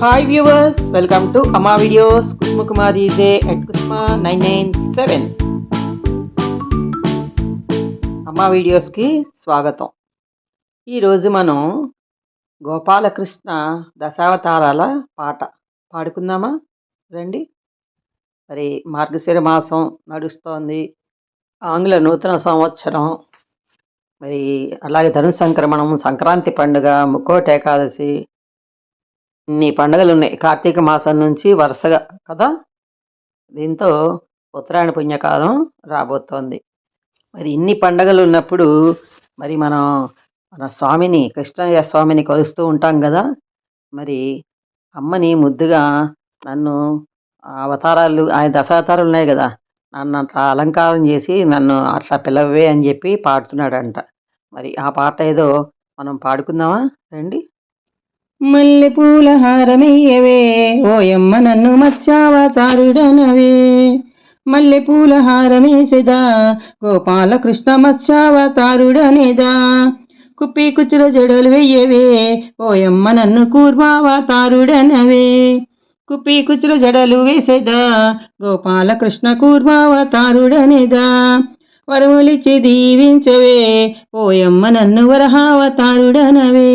Hi viewers welcome to అమ్మా videos Kusuma the at Kusuma nine nine seven అమ్మా వీడియోస్కి స్వాగతం ఈరోజు మనం గోపాలకృష్ణ దశావతారాల పాట పాడుకుందామా రండి మరి మార్గశిర మాసం నడుస్తోంది ఆంగ్ల నూతన సంవత్సరం మరి అలాగే ధను సంక్రమణం సంక్రాంతి పండుగ ముక్కోటి ఏకాదశి ఇన్ని పండుగలు ఉన్నాయి కార్తీక మాసం నుంచి వరుసగా కదా? దీంతో ఉత్తరాయణ పుణ్యకాలం రాబోతోంది. మరి ఇన్ని పండుగలు ఉన్నప్పుడు మరి మనం మన స్వామిని కృష్ణయ్య స్వామిని కొలుస్తూ ఉంటాం కదా? మరి అమ్మని ముద్దుగా నన్ను అవతారాలు ఆయన దశావతారాలు ఉన్నాయి కదా? నన్ను అట్లా అలంకారం చేసి నన్ను అట్లా పిలవే అని చెప్పి పాడుతున్నాడంట. మరి ఆ పాట ఏదో మనం పాడుకుందామా? రండి. మల్లెపూల హారమయ్యవే ఓయమ్మ నన్ను మత్స్యావతారుడనవే మల్లెపూల హారమేసెదా గోపాలకృష్ణ మత్స్యావతారుడనేదా కుప్పి కుచ్చుల జడలు వెయ్యవే ఓయమ్మ నన్ను కూర్మావతారుడనవే కుప్పి కుచ్చుల జడలు వేసేదా గోపాలకృష్ణ కూర్మావతారుడనేదా వరములిచ్చి దీవించవే ఓయమ్మ నన్ను వరహావతారుడనవే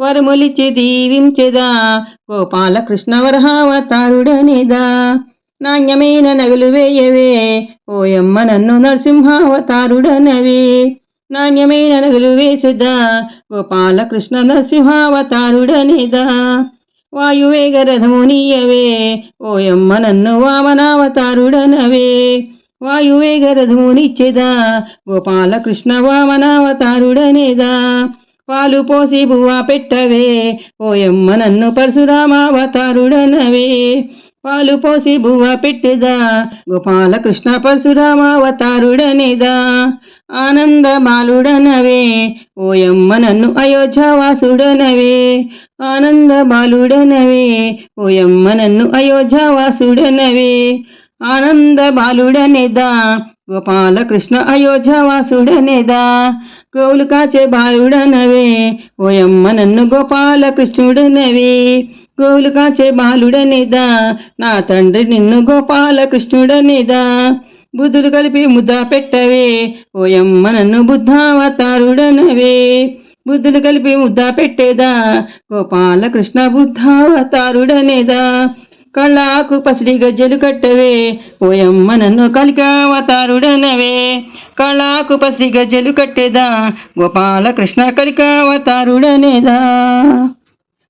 వరములిచి దీవించెదా. గోపాల కృష్ణవరహావతారుడనేదా నాణ్యమైన నగలు వేయవే. ఓయమ్మ నన్ను నరసింహావతారుడనవే. నాణ్యమైన నగలు వేసుదా. గోపాల కృష్ణ నరసింహావతారుడనేదా. వాయువేగ రథమునీయవే ఓయమ్మ నన్ను వామనావతారుడనవే. వాయువేగ రథమునిచ్చేదా గోపాలకృష్ణ వామనావతారుడనేదా. పాలు పోసి బువ్వ పెట్టవే. ఓయమ్మ నన్ను పరశురామావతారుడనవే పాలు పోసి బువ్వ పెట్టెదా. గోపాలకృష్ణ పరశురామావతారుడనిదా ఆనంద బాలుడనవే. ఓయమ్మ నన్ను అయోధ్యావాసుడనవే. ఆనంద బాలుడనవే. ఓయమ్మ నన్ను అయోధ్యావాసుడనవే. ఆనంద బాలుడనిదా. గోపాలకృష్ణ అయోధ్యవాసుడనేదా గోవులు కాచే బాలుడనవే. ఓయమ్మ నన్ను గోపాలకృష్ణుడనవే. గోవులు కాచే బాలుడనేదా? నా తండ్రి నిన్ను గోపాలకృష్ణుడనేదా? బుద్ధుడు కలిపి ముద్ద పెట్టవే. ఓయమ్మ నన్ను బుద్ధావతారుడనవే. బుద్ధుడు కలిపి ముద్ద పెట్టేదా? గోపాలకృష్ణ బుద్ధావతారుడనేదా? కళ్ళాకు పసిడి గజ్జలు కట్టవే ఓయమ్మ నన్ను కలికావతారుడనవే కళ్ళాకు పసిడి గజ్జలు కట్టేదా గోపాలకృష్ణ కలికావతారుడనేదా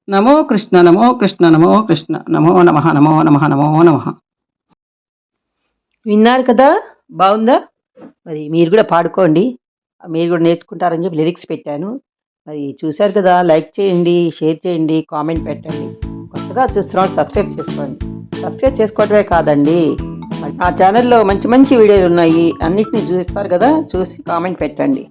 నమో కృష్ణ నమో కృష్ణ నమో కృష్ణ నమో నమ నమో నమ నమో నమ. విన్నారు కదా? బాగుందా? మరి మీరు కూడా పాడుకోండి. మీరు కూడా నేర్చుకుంటారని చెప్పి లిరిక్స్ పెట్టాను. మరి చూశారు కదా? లైక్ చేయండి షేర్ చేయండి కామెంట్ పెట్టండి. కొత్తగా చూస్తున్నాడు సబ్స్క్రైబ్ చేసుకోండి సబ్స్క్రైబ్ చేసుకోవటమే కాదండి. ఆ ఛానల్లో మంచి మంచి వీడియోలు ఉన్నాయి. అన్నిటిని చూస్తారు కదా చూసి కామెంట్ పెట్టండి.